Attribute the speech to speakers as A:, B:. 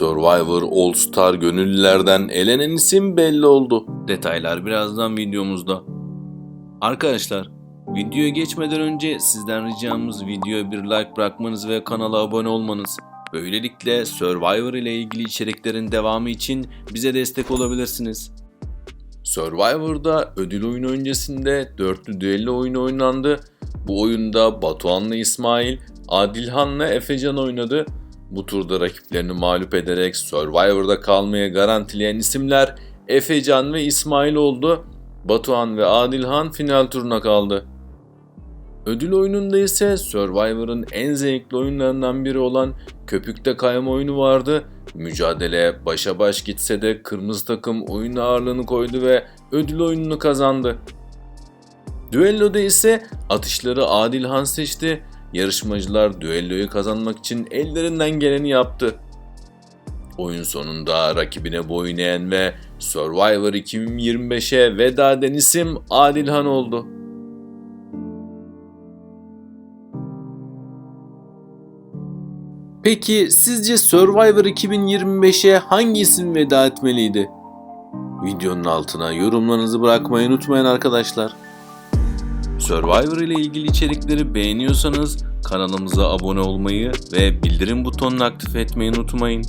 A: Survivor All Star gönüllülerden elenen isim belli oldu. Detaylar birazdan videomuzda. Arkadaşlar, videoya geçmeden önce sizden ricamız videoya bir like bırakmanız ve kanala abone olmanız. Böylelikle Survivor ile ilgili içeriklerin devamı için bize destek olabilirsiniz. Survivor'da ödül oyunu öncesinde dörtlü düello oyunu oynandı. Bu oyunda Batuhan'la İsmail, Adilhan'la Efecan oynadı. Bu turda rakiplerini mağlup ederek Survivor'da kalmaya garantileyen isimler Efecan ve İsmail oldu. Batuhan ve Adilhan final turuna kaldı. Ödül oyununda ise Survivor'ın en zevkli oyunlarından biri olan köpükte kayma oyunu vardı. Mücadele başa baş gitse de kırmızı takım oyun ağırlığını koydu ve ödül oyununu kazandı. Düelloda ise atışları Adilhan seçti. Yarışmacılar düelloyu kazanmak için ellerinden geleni yaptı. Oyun sonunda rakibine boyun eğen ve Survivor 2025'e veda eden isim Adilhan oldu. Peki sizce Survivor 2025'e hangi isim veda etmeliydi? Videonun altına yorumlarınızı bırakmayı unutmayın arkadaşlar. Survivor ile ilgili içerikleri beğeniyorsanız kanalımıza abone olmayı ve bildirim butonunu aktif etmeyi unutmayın.